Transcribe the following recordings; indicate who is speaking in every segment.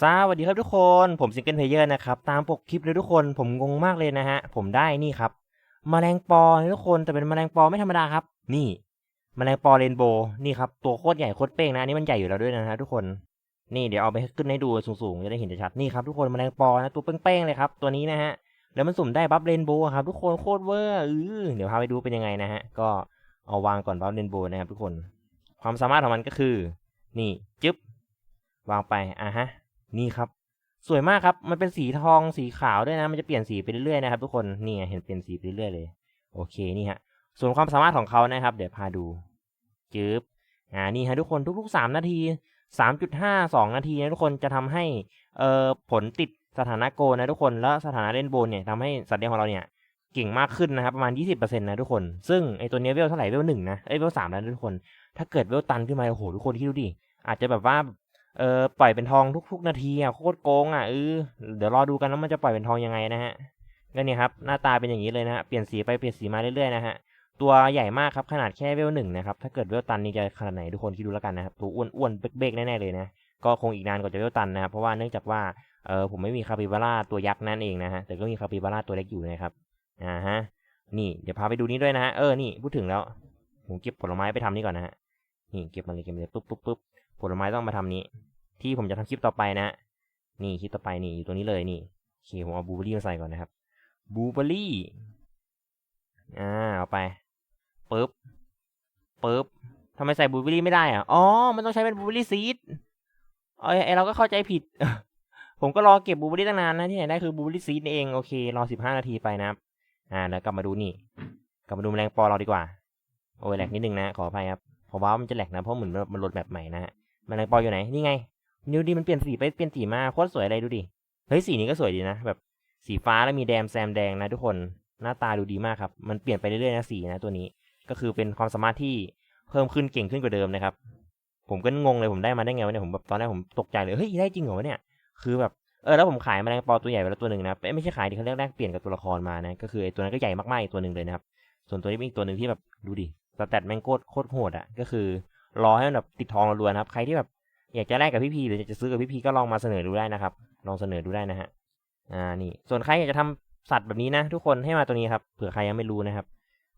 Speaker 1: สวัสดีครับทุกคน ผมซิงเกิลเพลเยอร์นะครับ ตามปกคลิปเลยทุกคนผมงงมากเลยนะฮะ ผมได้นี่ครับมแมลงปอทุกคนแต่เป็นแมลงปอไม่ธรรมดาครับ นี่มแมลงปอเรนโบว์นี่ครับ ตัวโคตรใหญ่โคตรเป้งนะอันนี้มันใหญ่อยู่แล้วด้วยนะฮะทุกคนนี่เดี๋ยวเอาไปขึ้นให้ดูสูงๆจะได้เห็นชัดนี่ครับทุกคนแมลงปอนะตัวเป้งๆเลยครับตัวนี้นะฮะแล้วมันสุ่มได้บัฟเรนโบว์ครับทุกคนโคตรเวอร์เออเดี๋ยวพาไปดูเป็นยังไงนะฮะก็เอาวางก่อนบัฟเรนโบว์นะครับทุกคน ความสามารถของมันก็คือ นี่จึ๊บวางไปอะฮะ นี่ครับ สวยมากครับ มันเป็นสีทองสีขาวด้วยนะ มันจะเปลี่ยนสีไปเรื่อยๆนะครับ ทุกคน นี่เห็นเปลี่ยนสีไปเรื่อยๆเลย โอเค นี่ฮะ ส่วนความสามารถของเขานะครับ เดี๋ยวพาดูจึ๊บอ่า นี่ฮะทุกคน ทุกๆสามนาทีสามจุดห้าสองนาทีนะทุกคน จะทำให้ เอ่อ ผลติดสถานะโกนะทุกคน แล้วสถานะเล่นโบนเนี่ยทำให้สัตว์เลี้ยงของเราเนี่ยเก่งมากขึ้นนะครับประมาณ 20%นะทุกคน ซึ่งไอตัวเนี้ยเวลเท่าไหร่เวลหนึ่งนะไอเวลสามแล้วนะทุกคน ถ้าเกิดเวลตันขึ้นมาโอ้โหทุกคนคิดดูดิ อาจจะแบบว่า เออปล่อยเป็นทองทุก ๆ นาทีอะโคตรโกงอะเออเดี๋ยวรอดูกันว่ามันจะปล่อยเป็นทองยังไงนะฮะก็เนี่ยครับหน้าตาเป็นอย่างนี้เลยนะฮะเปลี่ยนสีไปเปลี่ยนสีมาเรื่อยๆนะฮะตัวใหญ่มากครับขนาดแค่เวลหนึ่งนะครับถ้าเกิดเวลตันนี่จะขนาดไหนทุกคนคิดดูแล้วกันนะครับตัวอ้วนๆเบ๊กๆแน่ๆเลยนะก็คงอีกนานกว่าจะเวลตันนะครับเพราะว่าเนื่องจากว่าเออผมไม่มีคาปิบาร่าตัวยักษ์นั่นเองนะฮะแต่ก็มีคาปิบาร่าตัวเล็กอยู่นะครับอ่าฮะนี่เดี๋ยวพาไปดูนี่ด้วยนะฮะเออนี่พูดถึงแล้วผมเก็บผลไม้ไปทำนี่ก่อนนะฮะ นี่เก็บมาเลยเก็บมาเลยปุ๊บปุ๊บปุ๊บผลไม้ต้องมาทำนี้ ที่ผมจะทำคลิปต่อไปนะ นี่คลิปต่อไปนี่อยู่ตรงนี้เลยนี่โอเคผมเอาบลูเบอรี่มาใส่ก่อนนะครับบลูเบอรี่อ่าเอาไปปึ๊บปึ๊บทำไมใส่บลูเบอรี่ไม่ได้อะ อ๋อ มันต้องใช้เป็นบลูเบอรี่ซีดเอ้ยไอ้เราก็เข้าใจผิด ผมก็รอเก็บบลูเบอรี่ตั้งนานนะที่ไหนได้คือบลูเบอรี่ซีดเอง โอเค รอสิบห้านาทีไปนะครับ อ่า แล้วกลับมาดูนี่ กลับมาดูแมลงปอเราดีกว่า โอ้ยแหลกนิดนึงนะ ขออภัยครับ เพราะว่ามันจะแหลกนะเพราะเหมือนมันโหลดแบบใหม่นะฮะมลงปออยู่ไหนนี่ไงนิวดีมันเปลี่ยนสีไปเปลี่ยนสีมาโคตรสวยอะไรดูดิเฮ้ยสีนี้ก็สวยดีนะ แบบสีฟ้าแล้วมีแดมแซมแดงนะทุกคนหน้าตาดูดีมากครับมันเปลี่ยนไปเรื่อยๆนะสีนะตัวนี้ ก็คือเป็นความสามารถที่เพิ่มขึ้นเก่งขึ้นกว่าเดิมนะครับ ผมก็งงเลยผมได้มาได้ไงวะเนี่ยผมแบบตอนแรกผมตกใจเลยเฮ้ยได้จริงเหรอเนี่ยคือแบบเออแล้วผมขายแมลงปอตัวใหญ่ไปแล้วตัวหนึ่งนะไม่ใช่ขายดิเขาเรียกแลกเปลี่ยนกับตัวละครมานะก็คือไอ้ตัวนั้นก็ใหญ่มากๆอีกตัวหนึ่งเลยนะครับส่วนตัวนี้เป็นอีกตัวหนึ่งที่แบบดูดิ สแตทแม่งโคตรโคตรโหดอะ ก็คือรอให้มันแบบติดทองรัวนครับ ใครที่แบบอยากจะแลกกับพี่พีหรืออยากจะซื้อกับพี่พีก็ลองมาเสนอดูได้นะครับ ลองเสนอดูได้นะฮะ อ่า นี่ ส่วนใครอยากจะทำสัตว์แบบนี้นะ ทุกคนให้มาตัวนี้ครับ เผื่อใครยังไม่รู้นะครับ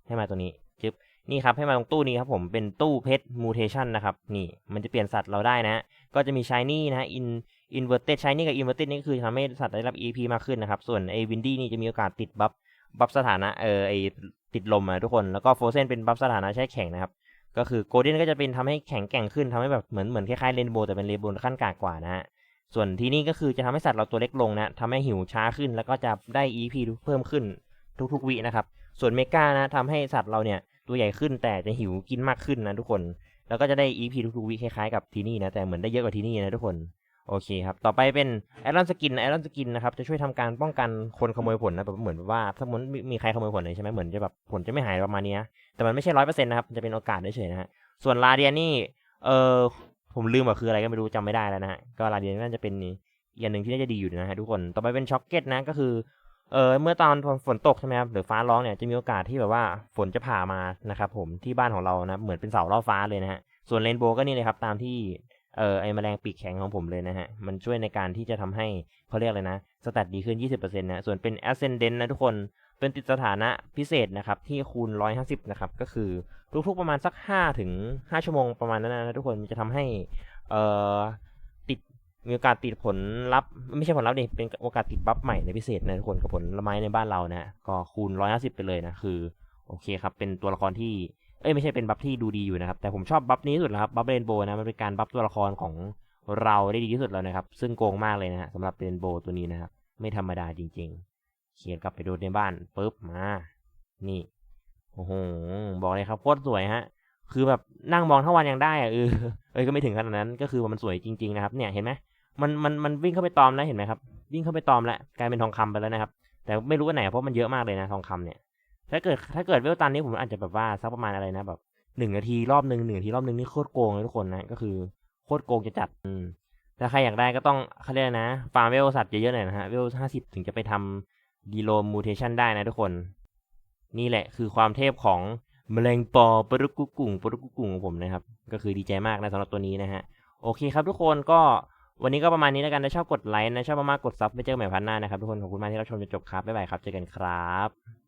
Speaker 1: ให้มาตัวนี้จึ๊บ นี่ครับ ให้มาตรงตู้นี้ครับผม เป็นตู้เพชรมูเทชันนะครับ นี่ มันจะเปลี่ยนสัตว์เราได้นะฮะก็จะมีชายนี่นะฮะ อิน อินเวอร์เต็ดชายนี่กับอินเวอร์เต็ดนี่ก็คือทำให้สัตว์ได้รับ EP มากขึ้นนะครับ ส่วนไอ้วินดี้นี่จะมีโอกาสติดบัฟ บัฟสถานะเออไอติดลมอะทุกคนแล้วก็โฟเซนเป็นบัฟสถานะแช่แข็งนะครับ ก็คือโกลเด้นก็จะเป็นทำให้แข็งแกร่งขึ้นทำให้แบบเหมือนเหมือนคล้ายๆเรนโบว์แต่เป็นเรนโบว์ขั้นกากกว่านะฮะส่วนที่นี่ก็คือจะทำให้สัตว์เราตัวเล็กลงนะทำให้หิวช้าขึ้น แล้วก็จะได้ EP เพิ่มขึ้นทุกๆวินะครับ ส่วนเมกานะทำให้สัตว์เราเนี่ยตัวใหญ่ขึ้นแต่จะหิวกินมากขึ้นนะทุกคน แล้วก็จะได้ EP ทุกๆวิคล้ายๆกับที่นี่นะแต่เหมือนได้เยอะกว่าที่นี่นะทุกคน โอเคครับ ต่อไปเป็นไอรอนสกินไอรอนสกินนะครับ จะช่วยทำการป้องกันคนขโมยผลนะแบบเหมือนว่าถ้ามันมีใครขโมยผลเลยใช่ไหมเหมือนจะแบบผลจะไม่หายประมาณนี้แต่มันไม่ใช่ร้อยเปอร์เซ็นต์นะครับ จะเป็นโอกาสเฉยๆนะฮะ ส่วนลาเดียนี่ เออผมลืมว่าคืออะไรก็ไม่รู้จำไม่ได้แล้วนะฮะ ก็ลาเดียน่าจะเป็นอีกอย่างหนึ่งที่น่าจะดีอยู่นะฮะทุกคน ต่อไปเป็นช็อกเก็ตนะ ก็คือ เออเมื่อตอนฝนตกใช่ไหมครับ หรือฟ้าร้องเนี่ย จะมีโอกาสที่แบบว่าฝนจะผ่ามานะครับผม ที่บ้านของเรานะ เหมือนเป็นเสาล่อฟ้าเลยนะฮะ ส่วนเรนโบว์ก็นี่เลยครับ ตามที่ เออไอแมลงปีกแข็งของผมเลยนะฮะ มันช่วยในการที่จะทำให้เขาเรียกเลยนะสแตทดีขึ้น 20%นะ ส่วนเป็น Ascendant นะทุกคนเป็นติดสถานะพิเศษนะครับ ที่คูณ 150 นะครับ ก็คือทุกๆประมาณสัก 5 ถึง 5 ชั่วโมงประมาณนั้นนะทุกคนจะทำให้เอ่อติดมีโอกาสติดผลลัพธ์ไม่ใช่ผลลัพธ์ดิเป็นโอกาสติดบัฟใหม่ในพิเศษนะทุกคนกับผลไม้ในบ้านเรานะก็คูณ 150 ไปเลยนะคือโอเคครับเป็นตัวละครที่ เอ้ยไม่ใช่เป็นบัฟที่ดูดีอยู่นะครับ แต่ผมชอบบัฟนี้ที่สุดแล้วครับบัฟเรนโบว์นะมันเป็นการบัฟตัวละครของเราได้ดีที่สุดแล้วนะครับ ซึ่งโกงมากเลยนะฮะสำหรับเรนโบว์ตัวนี้นะครับ ไม่ธรรมดาจริง ๆ เขียนกลับไปดูในบ้านปุ๊บมา นี่โอ้โหบอกเลยครับโคตรสวยฮะ คือแบบนั่งมองทั้งวันยังได้อะเออเอ้ยก็ไม่ถึงขนาดนั้นก็คือมันสวยจริง ๆ นะครับ เนี่ยเห็นไหมมันมันมันวิ่งเข้าไปตอมแล้วเห็นไหมครับวิ่งเข้าไปตอมแล้วกลายเป็นทองคำไปแล้วนะครับ แต่ไม่รู้ว่าไหนเพราะมันเยอะมากเลยนะทองคำเนี่ย ถ้าเกิดถ้าเกิดเวลตันนี้ผมอาจจะแบบว่าสักประมาณอะไรนะแบบหนึ่งนาทีรอบหนึ่งหนึ่งนาทีรอบหนึ่งนี่โคตรโกงเลยทุกคนนะก็คือโคตรโกงจะจัดอืมถ้าใครอยากได้ก็ต้องเขาเรียกนะฟาร์มเวลสัตว์เยอะๆหน่อยนะฮะเวลห้าสิบถึงจะไปทำดีโลมูเทชันได้นะทุกคน นี่แหละคือความเทพของแมลงปอปรุกุกุ่งปรุกุกุ่งของผมนะครับ ก็คือดีใจมากนะสำหรับตัวนี้นะฮะ โอเคครับทุกคนก็วันนี้ก็ประมาณนี้แล้วกันถ้าชอบกดไลค์นะชอบมากๆกดซับไปเจอกันใหม่พันหน้านะครับทุกคนขอบคุณมากที่รับชมจนจบครับบ๊ายบายครับเจอกันครับ